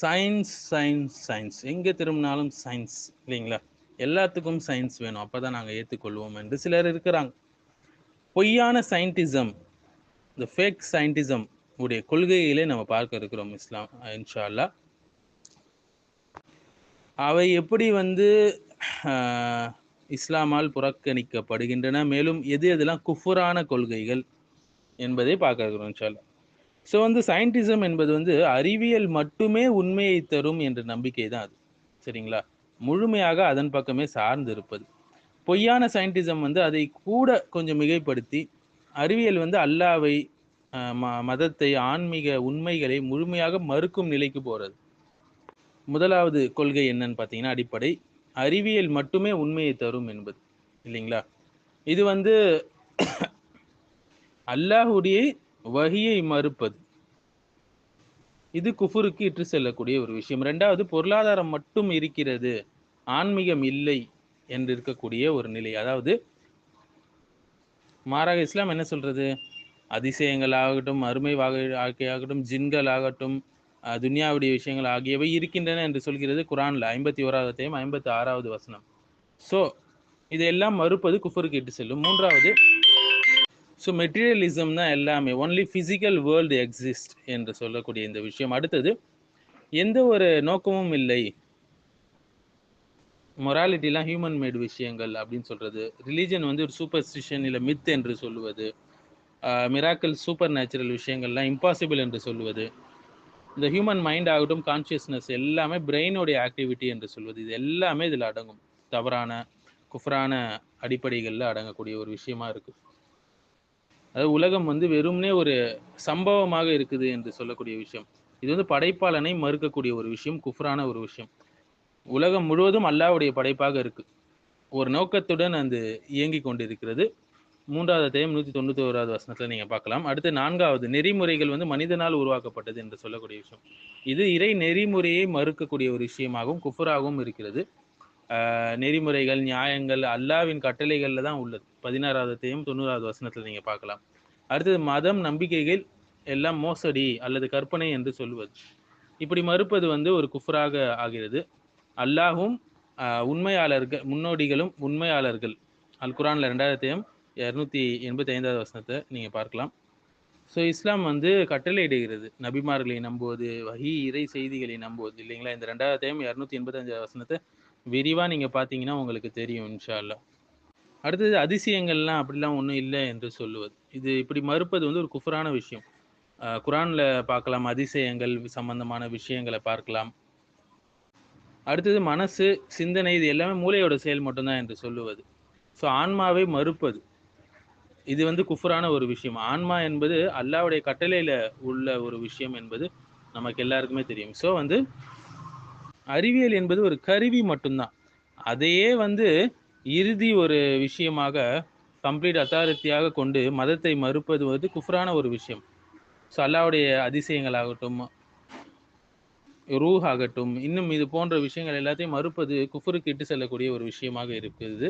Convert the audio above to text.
Science science science எங்கே திரும்பினாலும் science இல்லைங்களா? எல்லாத்துக்கும் சயின்ஸ் வேணும். அப்போ தான் நாங்கள் ஏற்றுக்கொள்வோம் என்று சிலர் இருக்கிறாங்க. பொய்யான சயின்டிசம் இந்த ஃபேக் சயின்டிசம் உடைய கொள்கையிலே நம்ம பார்க்க இருக்கிறோம் இஸ்லாம் இன்ஷா அல்லா அவை எப்படி வந்து இஸ்லாமால் புறக்கணிக்கப்படுகின்றன? மேலும் எது எதெல்லாம் குஃபுரான கொள்கைகள் என்பதை பார்க்க இருக்கிறோம் இன்ஷா அல்லா ஸோ வந்து சயின்டிசம் என்பது வந்து அறிவியல் மட்டுமே உண்மையை தரும் என்ற நம்பிக்கை தான் அது. சரிங்களா? முழுமையாக அதன் பக்கமே சார்ந்து இருப்பது பொய்யான சயின்டிசம் வந்து அதை கூட கொஞ்சம் மிகைப்படுத்தி அறிவியல் வந்து அல்லாவை ம- மதத்தை ஆன்மீக உண்மைகளை முழுமையாக மறுக்கும் நிலைக்கு போகிறது முதலாவது கொள்கை என்னன்னு பார்த்தீங்கன்னா அடிப்படை. அறிவியல் மட்டுமே உண்மையை தரும் என்பது. இல்லைங்களா? இது வந்து அல்லாஹுடைய வகியை மறுப்பது. இது குஃபுருக்கு இட்டு செல்லக்கூடிய ஒரு விஷயம். ரெண்டாவது பொருளாதாரம் மட்டும் இருக்கிறது ஆன்மீகம் இல்லை என்று இருக்கக்கூடிய ஒரு நிலை. அதாவது மாறாக இஸ்லாம் என்ன சொல்றது? அதிசயங்கள் ஆகட்டும் அருமை வாழ்க்கையாகட்டும் ஜின்கள் ஆகட்டும் துன்யாவுடைய விஷயங்கள் ஆகியவை இருக்கின்றன என்று சொல்கிறது குரான்ல. ஐம்பத்தி ஓராவத்தையும் ஐம்பத்தி ஆறாவது வசனம். ஸோ இதையெல்லாம் மறுப்பது குஃபருக்கு இட்டு செல்லும். மூன்றாவது ஸோ மெட்டீரியலிசம் தான் எல்லாமே. ஒன்லி ஃபிசிக்கல் வேர்ல்டு எக்ஸிஸ்ட் என்று சொல்லக்கூடிய இந்த விஷயம். அடுத்தது எந்த ஒரு நோக்கமும் இல்லை. மொராலிட்டிலாம் ஹியூமன் மேட் விஷயங்கள் அப்படின்னு சொல்கிறது ரிலீஜன் வந்து ஒரு சூப்பர்ஸ்டிஷன் இல்லை மித் என்று சொல்லுவது. மிராக்கல் சூப்பர் நேச்சுரல் விஷயங்கள்லாம் இம்பாசிபிள் என்று சொல்லுவது. இந்த ஹியூமன் மைண்ட் ஆகட்டும் கான்ஷியஸ்னஸ் எல்லாமே பிரெயினுடைய ஆக்டிவிட்டி என்று சொல்வது. இது எல்லாமே இதில் அடங்கும். தவறான குஃப்ரான அடிப்படைகளில் அடங்கக்கூடிய ஒரு விஷயமா இருக்குது அதாவது உலகம் வந்து வெறும்னே ஒரு சம்பவமாக இருக்குது என்று சொல்லக்கூடிய விஷயம். இது வந்து படைப்பாளனை மறுக்கக்கூடிய ஒரு விஷயம் குஃப்ரான ஒரு விஷயம். உலகம் முழுவதும் அல்லாஹ்வுடைய படைப்பாக இருக்கு. ஒரு நோக்கத்துடன் அது இயங்கி கொண்டிருக்கிறது. மூன்றாவது அத்தியாயம் நூற்றி தொண்ணூற்றி ஓராவது வசனத்தில் நீங்கள் பார்க்கலாம். அடுத்து நான்காவது நெறிமுறைகள் வந்து மனிதனால் உருவாக்கப்பட்டது என்று சொல்லக்கூடிய விஷயம். இது இறை நெறிமுறையை மறுக்கக்கூடிய ஒரு விஷயமாகவும் குஃபராகவும் இருக்கிறது. நெறிமுறைகள் நியாயங்கள் அல்லாவின் கட்டளைகளில் தான் உள்ளது. பதினாறாவது தொண்ணூறாவது வசனத்தில் நீங்கள் பார்க்கலாம். அடுத்தது மதம் நம்பிக்கைகள் எல்லாம் மோசடி அல்லது கற்பனை என்று சொல்வது. இப்படி மறுப்பது வந்து ஒரு குஃபராக ஆகிறது. அல்லாஹும் உண்மையாளர்கள் முன்னோடிகளும் உண்மையாளர்கள். அல் குரானில் ரெண்டாயிரத்தையும் இரநூத்தி எண்பத்தி ஐந்தாவது வசனத்தை நீங்கள் பார்க்கலாம். ஸோ இஸ்லாம் வந்து கட்டளையிடுகிறது நபிமார்களை நம்புவது வகி இறை செய்திகளை நம்புவது இல்லைங்களா? இந்த ரெண்டாயிரத்தையும் இரநூத்தி எண்பத்தஞ்சாவது வசனத்தை விரிவா நீங்க பார்த்தீங்கன்னா உங்களுக்கு தெரியும் இன்ஷால்லா அடுத்தது அதிசயங்கள்லாம் அப்படிலாம் ஒன்றும் இல்லை என்று சொல்லுவது. இது இப்படி மறுப்பது வந்து ஒரு குஃபரான விஷயம். குரானில் குரான்ல பார்க்கலாம் அதிசயங்கள் சம்பந்தமான விஷயங்களை பார்க்கலாம். அடுத்தது மனசு சிந்தனை இது எல்லாமே மூளையோட செயல் மட்டும்தான் என்று சொல்லுவது. ஸோ ஆன்மாவை மறுப்பது. இது வந்து குஃபரான ஒரு விஷயம். ஆன்மா என்பது அல்லாவுடைய கட்டளையில உள்ள ஒரு விஷயம் என்பது நமக்கு எல்லாருக்குமே தெரியும். ஸோ வந்து அறிவியல் என்பது ஒரு கருவி மட்டும்தான். அதையே வந்து இறுதி ஒரு விஷயமாக கம்ப்ளீட் அத்தாரிட்டியாக கொண்டு மதத்தை மறுப்பது வந்து குஃப்ரான ஒரு விஷயம். ஸோ அல்லாவுடைய அதிசயங்களாகட்டும் ரூஹ் ஆகட்டும் இன்னும் இது போன்ற விஷயங்கள் எல்லாத்தையும் மறுப்பது குஃபருக்கு இட்டு செல்லக்கூடிய ஒரு விஷயமாக இருக்குது